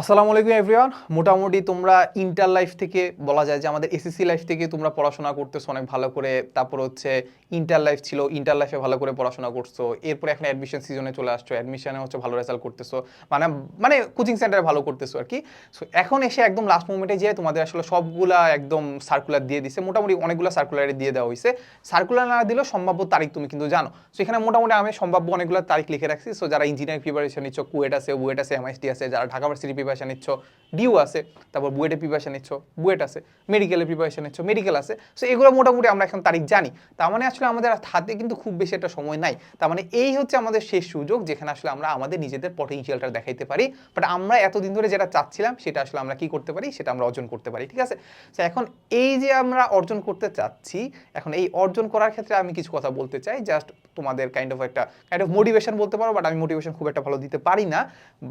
আসসালামু আলাইকুম এভরিওয়ান মোটামুটি তোমরা ইন্টার লাইফ থেকে বলা যায় যে আমাদের এসএসসি লাইফ থেকে তোমরা পড়াশোনা করতেছো অনেক ভালো করে। তারপর হচ্ছে ইন্টার লাইফ ছিল ইন্টার লাইফে ভালো করে পড়াশোনা করছ। এরপরে এখন অ্যাডমিশন সিজনে চলে আসছো অ্যাডমিশনে হচ্ছে ভালো রেজাল্ট করতেছো। মানে মানে কোচিং সেন্টারে ভালো করতেছো আর কি। সো এখন এসে একদম লাস্ট মোমেন্টে যেয়ে তোমাদের আসলে সবগুলা একদম সার্কুলার দিয়ে দিছে। মোটামুটি অনেকগুলো সার্কুলারে দিয়ে দেওয়া হয়েছে সার্কুলার না দিলেও সম্ভাব্য তারিখ তুমি কিন্তু জানো। সো এখানে মোটামুটি আমি সম্ভাব্য অনেকগুলো তারিখ লিখে রাখছি। সো যারা ইঞ্জিনিয়ারিং প্রিপারেশন নিচ্ছ কুয়েট আছে বুয়েট আছে এমআইএসটি আছে, যারা ঢাকা ভার্সিটি প্রিপারেশন নিচ্ছ। ডিউ আছে, তারপর বুয়েটে প্রিপারেশন নিচ্ছ, বুয়েট আছে মেডিকেলের প্রিপারেশন নিচ্ছ মেডিকেল আছে। সো এগুলো মোটামুটি আমরা এখন তারিখ জানি। তার মানে আসলে আমাদের হাতে কিন্তু খুব বেশি একটা সময় নাই। তার মানে এই হচ্ছে আমাদের শেষ সুযোগ, যেখানে আসলে আমরা আমাদের নিজেদের পটেনশিয়ালটা দেখাইতে পারি। বাট আমরা এতদিন ধরে যেটা চাচ্ছিলাম, সেটা আসলে আমরা কি করতে পারি, সেটা আমরা অর্জন করতে পারি, ঠিক আছে? তো এখন এই যে আমরা অর্জন করতে চাচ্ছি, এখন এই অর্জন করার ক্ষেত্রে আমি কিছু কথা বলতে চাই। জাস্ট তোমাদের কাইন্ড অফ একটা কাইন্ড অফ মোটিভেশন বলতে পারো বাট আমি মোটিভেশন খুব একটা ভালো দিতে পারি না।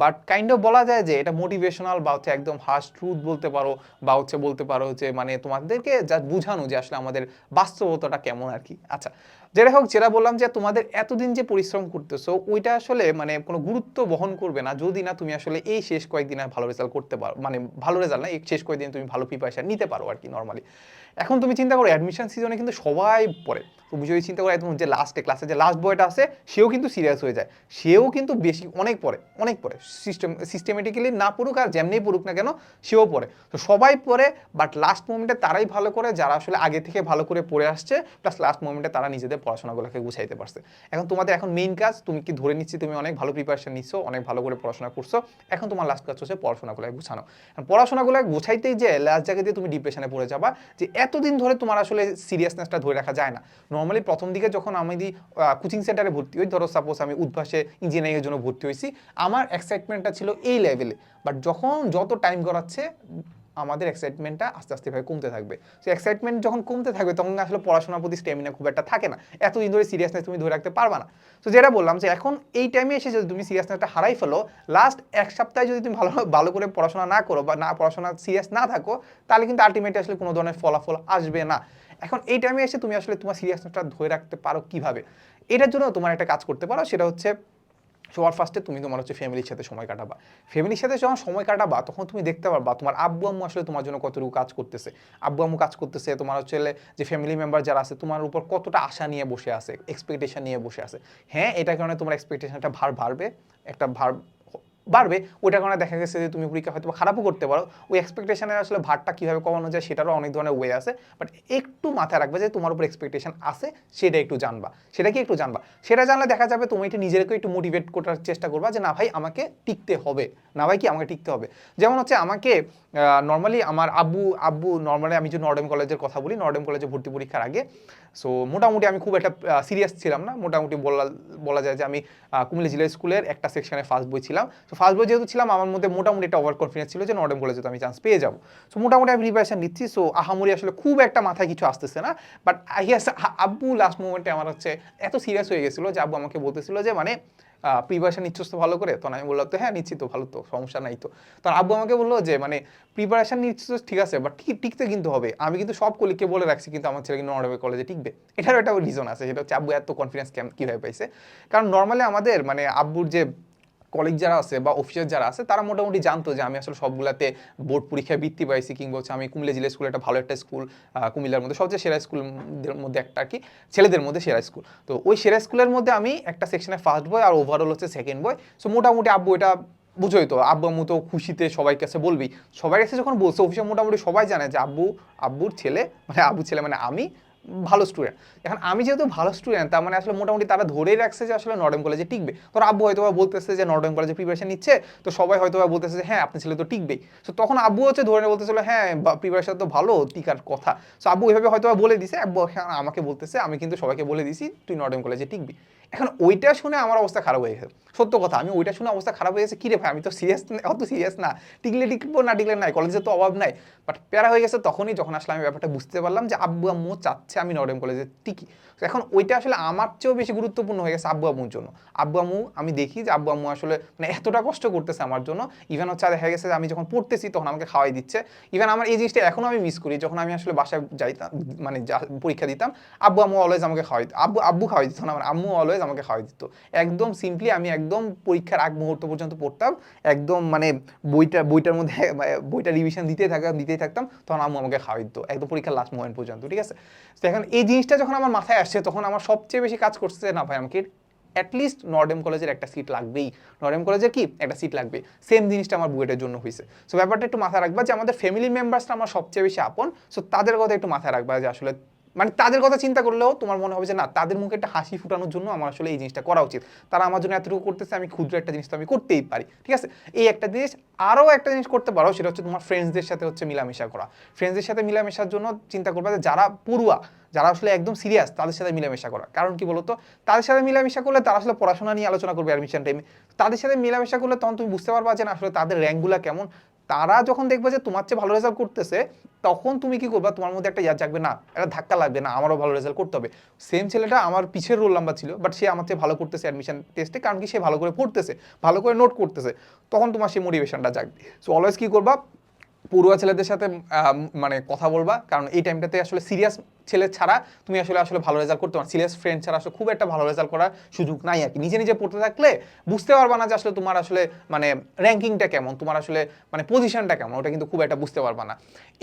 বাট কাইন্ড অফ বলা যায় যে এটা মোটিভেশনাল বা হচ্ছে একদম হার্স ট্রুথ বলতে পারো বা হচ্ছে বলতে পারো যে মানে তোমাদেরকে যা বুঝানো যে আসলে আমাদের বাস্তবতাটা কেমন আর কি। আচ্ছা যেটা হোক, যেটা বললাম যে তোমাদের এতদিন যে পরিশ্রম করতেছো, ওইটা আসলে মানে কোনো গুরুত্ব বহন করবে না যদি না তুমি আসলে এই শেষ কয়েকদিনে ভালো রেজাল্ট করতে পারো মানে ভালো রেজাল্ট না, এই শেষ কয়েকদিন তুমি ভালো প্রিপারেশন নিতে পারো আর কি নর্মালি এখন তুমি চিন্তা করো অ্যাডমিশন সিজনে কিন্তু সবাই পড়ে। তুমি যদি চিন্তা করো একদম যে লাস্টে ক্লাসে যে লাস্ট বয়টা আছে, সেও কিন্তু সিরিয়াস হয়ে যায়। সেও কিন্তু বেশি, অনেক পড়ে অনেক পড়ে। সিস্টেম সিস্টেমেটিক্যালি না পড়ুক আর যেমনি পড়ুক না কেন, সেও পড়ে। তো সবাই পড়ে বাট লাস্ট মোমেন্টে তারাই ভালো করে, যারা আসলে আগে থেকে ভালো করে পড়ে আসছে প্লাস লাস্ট মোমেন্টে তারা নিজেদের পড়াশোনাগুলোকে গুছাইতে পারছে। এখন তোমাদের এখন মেইন কাজ, তুমি কি ধরে নিচ্ছি তুমি অনেক ভালো প্রিপারেশন নিচ্ছ, অনেক ভালো করে পড়াশোনা করছ, এখন তোমার লাস্ট কাজ হচ্ছে পড়াশোনাগুলো গুছানো। পড়াশোনাগুলো গুছাইতেই যে লাস্ট জায়গায় দিয়ে তুমি ডিপ্রেশনে পড়ে যাবা, যে এতদিন ধরে তোমার আসলে সিরিয়াসনেসটা ধরে রাখা যায় না। নর্মালি প্রথম দিকে যখন আমি কোচিং সেন্টারে ভর্তি হই, ধরো সাপোজ আমি উদ্ভাসে ইঞ্জিনিয়ারিংয়ের জন্য ভর্তি হয়েছি, আমার এক্সাইটমেন্টটা ছিল এই লেভেলে বাট যখন যত টাইম গড়াচ্ছে আমাদের এক্সাইটমেন্টটা আস্তে আস্তে ভাবে কমতে থাকবে। সো এক্সাইটমেন্ট যখন কমতে থাকবে, তখন আসলে পড়াশোনার প্রতি স্টেমিনা খুব একটা থাকে না। এতদিন ধরে সিরিয়াসনেস তুমি ধরে রাখতে পারবা না। তো যেটা বললাম যে এখন এই টাইমে এসে যদি তুমি সিরিয়াসনেসটা হারাই ফেলো লাস্ট এক সপ্তাহে যদি তুমি ভালো ভালো করে পড়াশোনা না করো বা না, পড়াশোনা সিরিয়াস না থাকো, তাহলে কিন্তু আলটিমেটলি আসলে কোনো ধরনের ফলাফল আসবে না। এখন এই টাইমে এসে তুমি আসলে তোমার সিরিয়াসনেসটা ধরে রাখতে পারো কীভাবে? এটার জন্য তোমার একটা কাজ করতে পারো, সেটা হচ্ছে সবার ফার্স্টে তুমি তোমার হচ্ছে ফ্যামিলির সাথে সময় কাটাবা। ফ্যামিলির সাথে যখন সময় কাটাবা, তখন তুমি দেখতে পারবা তোমার আব্বু আম্মু আসলে তোমার জন্য কতটুকু কাজ করতেছে। আব্বু আম্মু কাজ করতেছে, তোমার হচ্ছে যে ফ্যামিলি মেম্বার যারা আছে, তোমার উপর কতটা আশা নিয়ে বসে আছে এক্সপেকটেশন নিয়ে বসে আছে। হ্যাঁ এটা কারণে তোমার এক্সপেকটেশনটা ভার বাড়বে, একটা ভার বাড়বে ওইটা কারণে দেখা গেছে যে তুমি পরীক্ষা হয়তো খারাপও করতে পারো। ওই এক্সপেকটেশনের আসলে ভারটা কীভাবে কমানো যায় সেটারও অনেক ধরনের ওয়ে আছে। বাট একটু মাথায় রাখবে যে তোমার উপর এক্সপেকটেশন আছে, সেটা একটু জানবা। সেটা কি একটু জানবা? সেটা জানলে দেখা যাবে তুমি এটা নিজেকে একটু মোটিভেট করার চেষ্টা করবা যে না ভাই, আমাকে টিকতে হবে। না ভাই কি আমাকে টিকতে হবে? যেমন হচ্ছে আমাকে নর্মালি আমার আব্বু আব্বু নর্মালি আমি যে নর্ডেম কলেজের কথা বলি নর্ডেম কলেজে ভর্তি পরীক্ষার আগে সো মোটামুটি আমি খুব একটা সিরিয়াস ছিলাম না। মোটামুটি বলা বলা যায় যে আমি কুমিল্লা জিলা স্কুলের একটা সেকশনে ফার্স্ট বই ছিলাম। তো ফার্স্ট বই যেহেতু ছিলাম, আমার মধ্যে মোটামুটি একটা ওভার কনফিডেন্স ছিল যে নর্ডেম কলেজে তো আমি চান্স পেয়ে যাব। সো মোটামুটি আমি প্রিপারেশন নিচ্ছি সো আহামরি আসলে খুব একটা মাথায় কিছু আসতেছে না। বাট আই আব্বু লাস্ট মোমেন্টে আমার হচ্ছে এত সিরিয়াস হয়ে গেছিল যে আব্বু আমাকে বলতেছিল যে মানে প্রিপারেশন নিচ্ছিস তো ভালো করে? তখন আমি বললাম, তো হ্যাঁ নিচ্ছি তো ভালো তো, সমস্যা নাই তো। তখন আব্বু আমাকে বলল যে মানে প্রিপারেশন নিচ্ছিস ঠিক আছে বাট ঠিক, টিকতে কিন্তু হবে। আমি কিন্তু সব কলিগকে বলে রাখছি, কিন্তু আমার ছেলে কিন্তু নর্মাল কলেজে টিকবে। এটারও একটা রিজন আছে, সেটা হচ্ছে আব্বু এত কনফিডেন্স কীভাবে পাইছে? কারণ নর্মালি আমাদের মানে আব্বুর যে কলিগ যারা আছে বা অফিসার যারা আছে, তারা মোটামুটি জানতো যে আমি আসলে সবগুলাতে বোর্ড পরীক্ষায় বৃত্তি পাইছি কিংবা হচ্ছে আমি কুমিল্লা জিলা স্কুল একটা ভালো একটা স্কুল কুমিল্লার মধ্যে, সবচেয়ে সেরা স্কুলের মধ্যে একটা আর কি, ছেলেদের মধ্যে সেরা স্কুল তো ওই সেরা স্কুলের মধ্যে আমি একটা সেকশনে ফার্স্ট বয় আর ওভারঅল হচ্ছে সেকেন্ড বয় সো মোটামুটি আব্বু এটা বুঝোই তো আব্বু আম্মু তো খুশিতে সবাই কাছে বলবি সবাই কাছে যখন বলছে অফিসে মোটামুটি সবাই জানে যে আব্বু, আব্বুর ছেলে মানে আব্বু ছেলে মানে আমি। ভালো স্টুডেন্ট এখন আমি যেহেতু ভালো স্টুডেন্ট তার মানে আসলে মোটামুটি তারা ধরেই রাখছে যে আসলে নর্ডেম কলেজে টিকবে। তোর আব্বু হয়তো বলতেছে যে নর্ডেম কলেজে প্রিপারেশন নিচ্ছে, তো সবাই হয়তো বলতেছে যে হ্যাঁ আপনি ছেলে তো টিকবেই। সো তখন আব্বু হচ্ছে ধরে বলতেছিল হ্যাঁ প্রিপারেশন তো ভালো, টিকার কথা। সো আব্বু এভাবে হয়তো বলে দিছে, আব্বু আমাকে বলতেছে, আমি কিন্তু সবাইকে বলে দিছি, তুই নর্ডেম কলেজে টিকবি। এখন ওইটা শুনে আমার অবস্থা খারাপ হয়ে গেছে। সত্য কথা, আমি ওইটা শুনে অবস্থা খারাপ হয়ে গেছে কিরে ভাই? আমি তো সিরিয়াস অত সিরিয়াস না। টিকলে টিকবো, না টিকলে নাই কলেজে তো অভাব নাই। বাট প্যারা হয়ে গেছে তখনই যখন আসলে আমি ব্যাপারটা বুঝতে পারলাম যে, আব্বু আম্মু চাচ্ছে আমি নর্ডেম কলেজে টিকি। এখন ওইটা আসলে আমার চেয়েও বেশি গুরুত্বপূর্ণ হয়ে গেছে আব্বু আম্মুর জন্য। আব্বু আম্মু, আমি দেখি যে আব্বু আম্মু আসলে মানে এতটা কষ্ট করতেছে আমার জন্য। ইভেন হচ্ছে দেখা গেছে যে আমি যখন পড়তেছি তখন আমাকে খাওয়াই দিচ্ছে। ইভেন আমার এই জিনিসটা এখনও আমি মিস করি। যখন আমি আসলে বাসায় যাইতাম মানে পরীক্ষা দিতাম, আব্বু আম্মু অলওয়েজ আমাকে খাওয়াই, আব্বু আব্বু খাওয়াই দিত না, আমার আম্মু অলওয়েজ আমাকে খাওয়াই দিত। একদম সিম্পলি আমি একদম পরীক্ষার আগ মুহূর্ত পর্যন্ত পড়তাম, একদম মানে বইটা, বইটার মধ্যে মানে বইটা রিভিশন দিতেই থাকতাম দিতেই থাকতাম, তখন আম্মু আমাকে খাওয়াই দিত, একদম পরীক্ষার লাস্ট মোমেন্ট পর্যন্ত, ঠিক আছে? তো এখন এই জিনিসটা যখন আমার মাথায় আসছে, তখন আমার সবচেয়ে বেশি কাজ করছে, না ভাই, আমাকে অ্যাটলিস্ট নর্ডেম কলেজের একটা সিট লাগবেই। নর্ডেম কলেজের কি? একটা সিট লাগবে। সেম জিনিসটা আমার বুয়েটের জন্য হয়েছে সো ব্যাপারটা একটু মাথায় রাখবা যে আমাদের ফ্যামিলি মেম্বার্সটা আমার সবচেয়ে বেশি আপন সো তাদের কথা একটু মাথায় রাখবা যে আসলে মানে তাদের কথা চিন্তা করলেও তোমার মনে হবে যে না, তাদের মুখে একটা হাসি ফুটানোর জন্য আমার আসলে এই জিনিসটা করা উচিত। তারা আমার জন্য এতটুকু করতেছে, আমি ক্ষুদ্র একটা জিনিস তো আমি করতেই পারি। ঠিক আছে? এই একটা জিনিস, আরও একটা জিনিস করতে পারো, সেটা হচ্ছে তোমার ফ্রেন্ডসদের সাথে হচ্ছে মিলামেশা করা। ফ্রেন্ডসদের সাথে মিলামেশার জন্য চিন্তা করবে যে যারা পড়ুয়া, যারা আসলে একদম সিরিয়াস তাদের সাথে মিলামেশা করা। কারণ কি বলতো? তাদের সাথে মিলামেশা করলে তারা আসলে পড়াশোনা নিয়ে আলোচনা করবে অ্যাডমিশন টাইমে তাদের সাথে মিলামেশা করলে তখন তুমি বুঝতে পারবা যে না, আসলে তাদের র্যাঙ্কগুলো কেমন। তারা যখন দেখবে যে তোমার চেয়ে ভালো রেজাল্ট করতেছে তখন তুমি কি করবা? তোমার মধ্যে একটা ইয়া জাগবে, না, একটা ধাক্কা লাগবে, না, আমারও ভালো রেজাল্ট করতে হবে। সেম ছেলেটা আমার পিছের রোল নাম্বার ছিল বাট সে আমার চেয়ে ভালো করতেছে অ্যাডমিশন টেস্টে কারণ কি সে ভালো করে পড়তেছে, ভালো করে নোট করতেছে। তখন তোমার সেই মোটিভেশনটা জাগবে। সো অলওয়েজ কী করবা? পড়ুয়া ছেলেদের সাথে মানে কথা বলবা, কারণ এই টাইমটাতে আসলে সিরিয়াস ছেলে ছাড়া তুমি আসলে আসলে ভালো রেজাল্ট করতে পারো সিরিয়াস ফ্রেন্ড ছাড়া আসলে খুব একটা ভালো রেজাল্ট করার সুযোগ নাই আর কি। নিজে নিজে পড়তে থাকলে বুঝতে পারবা না যে আসলে তোমার আসলে মানে র্যাঙ্কিংটা কেমন, তোমার আসলে মানে পজিশনটা কেমন, ওটা কিন্তু খুব একটা বুঝতে পারবা না।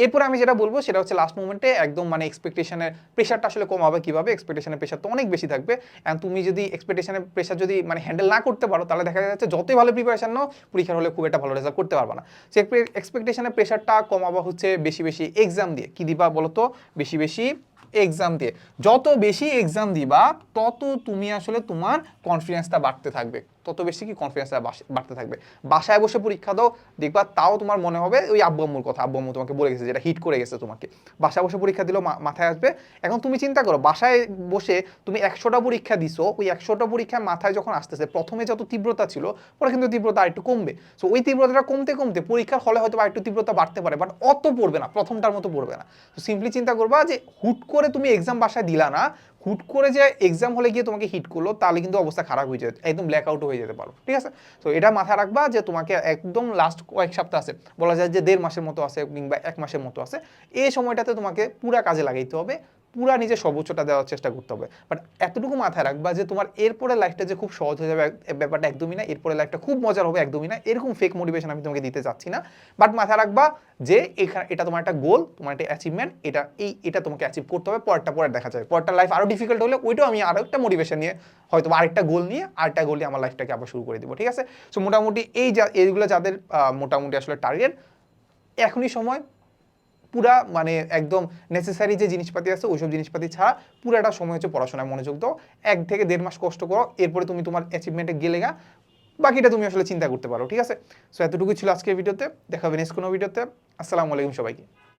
এরপরে আমি যেটা বলব, সেটা হচ্ছে লাস্ট মোমেন্টে একদম মানে এক্সপেকটেশনের প্রেশারটা আসলে কমাবে কীভাবে? এক্সপেকটেশনের প্রেশার তো অনেক বেশি থাকবে। অ্যান্ড তুমি যদি এক্সপেকটেশনের প্রেশার যদি মানে হ্যান্ডেল না করতে পারো, তাহলে দেখা যাচ্ছে যতই ভালো প্রিপারেশন নাও, পরীক্ষার হলে খুব একটা ভালো রেজাল্ট করতে পারবা না। সে এক্সপেকটেশনের প্রেশারটা কমাবা হচ্ছে বেশি বেশি এক্সাম দিয়ে। কি দিবা বলো তো বেশি বেশি এক্সাম দিয়ে। যত বেশি এক্সাম দিবা তত তুমি আসলে তোমার কনফিডেন্সটা বাড়তে থাকবে। তত বেশি কি কনফিডেন্সটা বাড়তে থাকবে। বাসায় বসে পরীক্ষা দাও, দেখবা তাও তোমার মনে হবে ওই আব্বু আম্মুর কথা। আব্বু আম্মু তোমাকে বলে গেছে যেটা হিট করে গেছে তোমাকে। বাসায় বসে পরীক্ষা দিলেও মাথায় আসবে। এখন তুমি চিন্তা করো, বাসায় বসে তুমি একশোটা পরীক্ষা দিছো, ওই একশোটা পরীক্ষা মাথায় যখন আসতেছে, প্রথমে যত তীব্রতা ছিল, পরে কিন্তু তীব্রতা আরেকটু কমবে। সো ওই তীব্রতাটা কমতে কমতে পরীক্ষার হলে হয়তো আরেকটু তীব্রতা বাড়তে পারে বাট অত পড়বে না, প্রথমটার মতো পড়বে না। তো সিম্পলি চিন্তা করবা যে হুট করে তুমি এক্সাম বাসায় দিলা না হুট করে যে এক্সাম হলে গিয়ে তোমাকে হিট করল, তাহলে কিন্তু অবস্থা খারাপ হয়ে যেতে, একদম ব্ল্যাক আউট হয়ে যেতে পারো, ঠিক আছে? তো এটা মাথায় রাখবা যে তোমাকে একদম লাস্ট কয়েক সপ্তাহ আছে, বলা যায় যে দেড় মাসের মতো আছে কিংবা এক মাসের মতো আছে, এই সময়টাতে তোমাকে পুরা কাজে লাগাইতে হবে। পুরা নিজের সর্বোচ্চটা দেওয়ার চেষ্টা করতে হবে। বাট এতটুকু মাথায় রাখবা যে তোমার এরপরে লাইফটা যে খুব সহজ হয়ে যাবে ব্যাপারটা একদমই না। এরপরে লাইফটা খুব মজার হবে একদমই না। এরকম ফেক মোটিভেশন আমি তোমাকে দিতে চাচ্ছি না। বাট মাথায় রাখবা যে এখানে এটা তোমার একটা গোল তোমার একটা অ্যাচিভমেন্ট এটা, এই, এটা তোমাকে অ্যাচিভ করতে হবে, পরেরটা পরে দেখা যাবে পরেরটা লাইফ আরও ডিফিকাল্ট হলে ওইটাও আমি আরও একটা মোটিভেশন নিয়ে হয়তো আরেকটা গোল নিয়ে, আরেকটা গোল নিয়ে আমার লাইফটাকে আবার শুরু করে দিব, ঠিক আছে? সো মোটামুটি এই যা, এইগুলো যাদের মোটামুটি আসলে টার্গেট এখনই সময় পুরা মানে একদম নেসেসারি যে জিনিসপাতি আছে, ওইসব জিনিসপাতি ছাড়া পুরাটা সময় হচ্ছে পড়াশোনায় মনোযোগ দাও। এক থেকে দেড় মাস কষ্ট করো, এরপরে তুমি তোমার অ্যাচিভমেন্টে গেলে গা, বাকিটা তুমি আসলে চিন্তা করতে পারো, ঠিক আছে? সো এতটুকু ছিল আজকের ভিডিওতে, দেখা হবে নেক্সট কোনো ভিডিওতে। আসসালামু আলাইকুম সবাইকে।